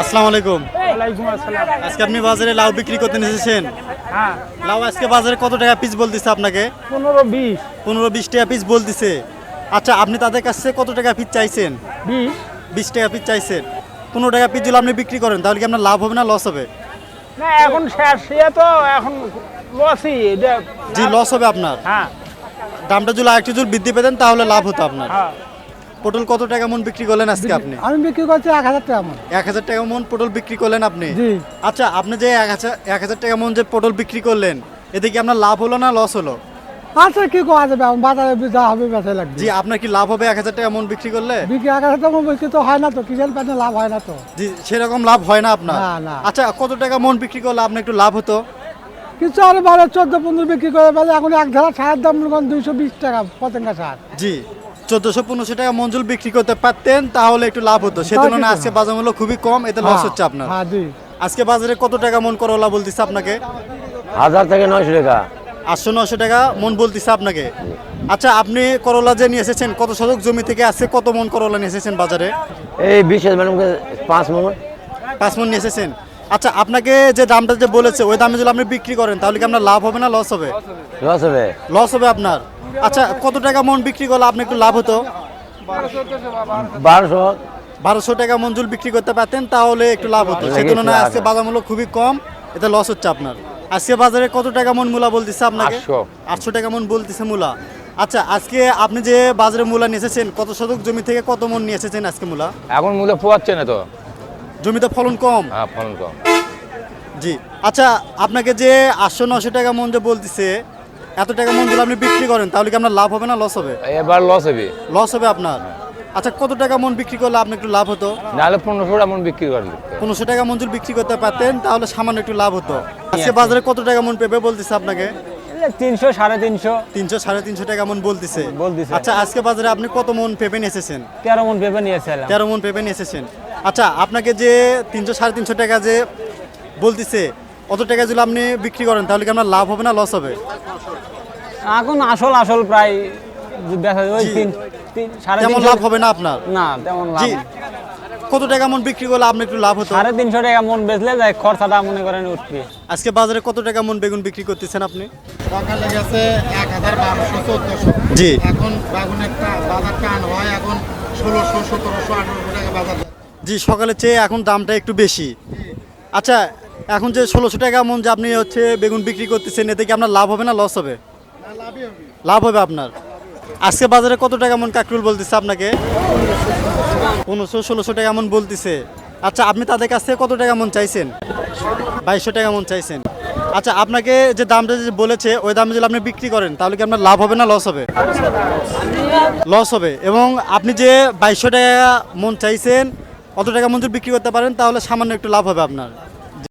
আসসালামু আলাইকুম। ওয়ালাইকুম আসসালাম আজকে আপনি বাজারে লাউ বিক্রি করতে এসেছেন? হ্যাঁ লাউ আজকে বাজারে কত টাকা পিস বলতেছে আপনাকে? পনেরো বিশ পনেরো বিশ টাকা পিস বলতেছে। আচ্ছা আপনি তাদের কাছে কত টাকা পিস চাইছেন? বিশ বিশ টাকা পিস চাইছেন। পনেরো টাকা পিস যদি আপনি বিক্রি করেন তাহলে কি আপনার লাভ হবে না লস হবে? না এখন শেষ। ইয়ে তো এখন লসই এটা জি লস হবে আপনার। হ্যাঁ। দামটা যদি আরেকটু যদি বৃদ্ধি পেতেন তাহলে লাভ হতো আপনার। হ্যাঁ। পটল কত টাকা মন বিক্রি করলেন আজকে আপনি? আমি বিক্রি করছি এক হাজার টাকা মন। এক হাজার টাকা মন পটল বিক্রি করলেন আপনি? জি। আচ্ছা আপনি যে এক হাজার এক হাজার টাকা মন যে পটল বিক্রি করলেন এতে কি আপনার লাভ হলো না লস হলো? আচ্ছা কি করা যাবে? বাজারে যা হবে বেঁচে লাগবে। জি আপনার কি লাভ হবে এক হাজার টাকা মন বিক্রি করলে? বিক্রি এক হাজার টাকা বিক্রি তো হয় না তো কিসের প্যানে লাভ হয় না তো? জি সেরকম লাভ হয় না আপনার? না, না। আচ্ছা কত টাকা মন বিক্রি করলে আপনার একটু লাভ হতো? কিছু আর বারো চোদ্দ পনেরো বিক্রি করে ফেলে এখন এক ধারা সারের দাম মনে করেন দুইশো বিশ টাকা পতেঙ্গা সার। জি। চোদ্দশো পনেরোশো টাকা মঞ্জুল বিক্রি করতে পারতেন তাহলে একটু লাভ হতো। সে তুলনায় আজকে বাজার মূল্য খুবই কম এতে লস হচ্ছে আপনার। হ্যাঁ জি। আজকে বাজারে কত টাকা মন করলা বলতেছে আপনাকে? হাজার থেকে নয়শো টাকা। আটশো নশো টাকা মন বলতেছে আপনাকে? আচ্ছা আপনি করলা যে নিয়ে এসেছেন কত শতক জমি থেকে আজকে কত মন করলা নিয়ে এসেছেন বাজারে? এই বিশ হাজার ম্যাডামকে পাঁচ মন। পাঁচ মন নিয়ে এসেছেন। আচ্ছা আপনাকে যে দামটা যে বলেছে ওই দামে যদি আপনি বিক্রি করেন তাহলে কি আপনার লাভ হবে না লস হবে? লস হবে। লস হবে আপনার? আচ্ছা কত টাকা মন বিক্রি করলে আপনি একটু লাভ হতো? বারোশো। বারোশো টাকা মঞ্জুল বিক্রি করতে পারতেন তাহলে একটু লাভ হতো। সেই তুলনায় আজকে বাজার মূল্য খুবই কম এতে লস হচ্ছে আপনার। আজকে বাজারে কত টাকা মন মূলা বলতেছে আপনাকে? আটশো। টাকা মন বলতেছে মূলা। আচ্ছা আজকে আপনি যে বাজারে মূলা নিয়ে এসেছেন কত শতক জমি থেকে কত মন নিয়ে এসেছেন আজকে মূলা? এখন মূল্য পোয়াচ্ছে না তো। জমিতে ফলন কম? হ্যাঁ ফলন কম। জি। আচ্ছা আপনাকে যে আটশো নশো টাকা মন যে বলতেছে এত টাকা মন আপনি বিক্রি করেন তাহলে কি আপনার লাভ হবে না লস হবে? এবার লস হবে। লস হবে আপনার? আচ্ছা কত টাকা মন বিক্রি করলে আপনি একটু লাভ হতো? নাহলে পনেরোশো টাকা মন বিক্রি করেন পনেরোশো টাকা মঞ্জুর বিক্রি করতে পারতেন তাহলে সামান্য একটু লাভ হতো। আজকে বাজারে কত টাকা মন পেবে বলতেছে আপনাকে? তিনশো সাড়ে তিনশো। তিনশো সাড়ে তিনশো টাকা মন বলতেছে। বলতেছে। আচ্ছা আজকে বাজারে আপনি কত মন পেপে নিয়ে এসেছেন? তেরো মন পেঁপে নিয়েছিলাম তেরো মন পেপে নিয়ে এসেছেন। আচ্ছা আপনাকে যে তিনশো সাড়ে তিনশো টাকা যে বলতেছে অত টাকা যদি আপনি বিক্রি করেন তাহলে কি আপনার লাভ হবে না লস হবে? এখন আসল আসল প্রায় যে বেচা যায় ওই। তিন তেমন লাভ হবে না আপনার? না তেমন লাভ জি। কত টাকা মন বিক্রি করলে আপনি একটু লাভ হতো? সাড়ে তিনশো টাকা মন বেচলে যায় খরচাটা মনে করেন উঠবে। আজকে বাজারে কত টাকা মন বেগুন বিক্রি করতেছেন আপনি? সকালে গেছে এক হাজার বারোশো চোদ্দশো। জি। এখন বাগুনের টা- বাজার টান হয় এখন ষোলোশো সতেরোশো আঠারোশো টাকা বাজার জি সকালের চেয়ে এখন দামটা একটু বেশি। আচ্ছা এখন যে ষোলোশো টাকা মন যে আপনি হচ্ছে বেগুন বিক্রি করতেছেন, এতে কি আপনার লাভ হবে না লস হবে? লাভ হবে আপনার। আজকে বাজারে কত টাকা মন কাকরুল বলতেছে আপনাকে? পনেরোশো, ষোলোশো টাকা মন বলতেছে। আচ্ছা আপনি তাদের কাছ থেকে কত টাকা মন চাইছেন? বাইশশো টাকা মন চাইছেন। আচ্ছা আপনাকে যে দামটা যে বলেছে, ওই দামে যদি আপনি বিক্রি করেন, তাহলে কি আপনার লাভ হবে না লস হবে? লস হবে। এবং আপনি যে বাইশশো টাকা মন চাইছেন অত টাকা মন যদি বিক্রি করতে পারেন, তাহলে সামান্য একটু লাভ হবে আপনার।